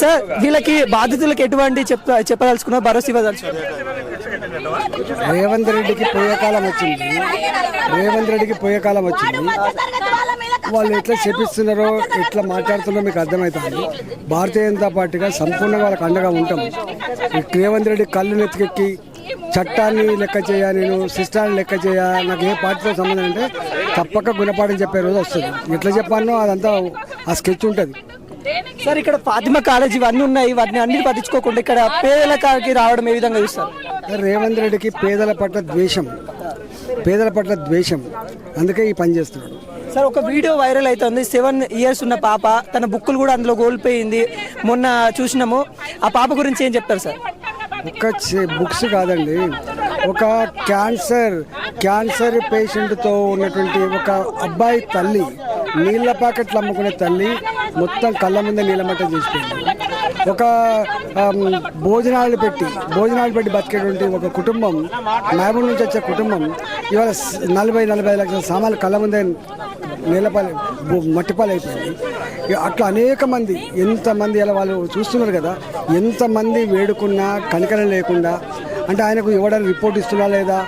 Sir వీళ్ళకి బాధితులకు ఎటువంటి చెప్ చెప్పదలుచుకున్న భరోసా ఇవ్వదలుచుకున్నారు. రేవంత్ రెడ్డికి పోయే కాలం వచ్చింది. రేవంత్ రెడ్డికి పోయే కాలం వచ్చింది. వాళ్ళు ఎట్లా చెప్పిస్తున్నారో ఎట్లా మాట్లాడుతున్నారో మీకు అర్థమవుతుంది భారతీయ జనతా పార్టీగా సంపూర్ణంగా వాళ్ళకి అండగా ఉంటాం. రేవంత్ రెడ్డి కళ్ళు నెత్తికెక్కి చట్టాన్ని లెక్క చేయ నేను సిస్టాన్ని లెక్క చేయ నాకు ఏ పార్టీతో సంబంధం అంటే తప్పక గుణపాఠం చెప్పే రోజు వస్తుంది. ఎట్లా చెప్పానో అదంతా ఆ స్కెచ్ ఉంటుంది. సార్ ఇక్కడ ఫాతిమా కాలేజ్ ఇవన్నీ ఉన్నాయి. వాటిని అన్ని పట్టించుకోకుండా ఇక్కడ పేదల కాడికి రావడం ఏ విధంగా చూస్తారు? రేవంత్ రెడ్డికి పేదల పట్ల ద్వేషం. పేదల పట్ల ద్వేషం. అందుకే ఈ పని చేస్తున్నాడు. సార్ ఒక వీడియో వైరల్ అవుతుంది. సెవెన్ ఇయర్స్ ఉన్న పాప తన బుక్కులు కూడా అందులో కోల్పోయింది. మొన్న చూసినాము. ఆ పాప గురించి ఏం చెప్తారు సార్? ఒక్క చే- బుక్స్ కాదండి. ఒక క్యాన్సర్ క్యాన్సర్ పేషెంట్తో ఉన్నటువంటి ఒక అబ్బాయి తల్లి నీళ్ళ ప్యాకెట్లు అమ్ముకునే తల్లి మొత్తం కళ్ళ ముందే నీళ్ళమట్టం చేసిపోయింది. ఒక భోజనాలు పెట్టి భోజనాలు పెట్టి బతికేటువంటి ఒక కుటుంబం మహబూబ్ నుంచి వచ్చే కుటుంబం ఇవాళ నలభై నలభై లక్షల సామాన్లు కళ్ళ ముందే నీళ్ళపాలు మట్టిపాలు అయిపోయింది ఇక అట్లా అనేక మంది ఎంతమంది ఇలా వాళ్ళు చూస్తున్నారు కదా ఎంతమంది వేడుకున్నా కనికరం లేకుండా అంటే ఆయనకు ఇవ్వడానికి రిపోర్ట్ ఇస్తున్నా లేదా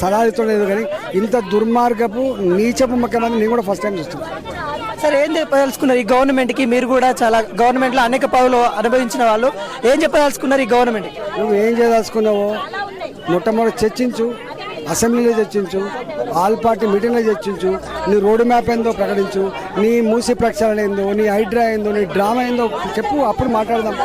సలహా లేదు కానీ ఇంత దుర్మార్గపు నీచపు ముఖ్యమంత్రి నేను కూడా ఫస్ట్ టైం చూస్తున్నాను సార్ ఏం చెప్పదలుచుకున్నారు ఈ గవర్నమెంట్కి మీరు కూడా చాలా గవర్నమెంట్లో అనేక పదవులు అనుభవించిన వాళ్ళు. ఏం చెప్పదలుచుకున్నారు ఈ గవర్నమెంట్ నువ్వు ఏం చేయదలుచుకున్నావో? మొట్టమొదటి చర్చించు అసెంబ్లీలో చర్చించు ఆల్ పార్టీ మీటింగ్లో చర్చించు నీ రోడ్ మ్యాప్ ఏందో ప్రకటించు నీ మూసి ప్రక్షాళన ఏందో నీ హైడ్రా ఏందో నీ డ్రామా ఏందో చెప్పు అప్పుడు మాట్లాడదాం.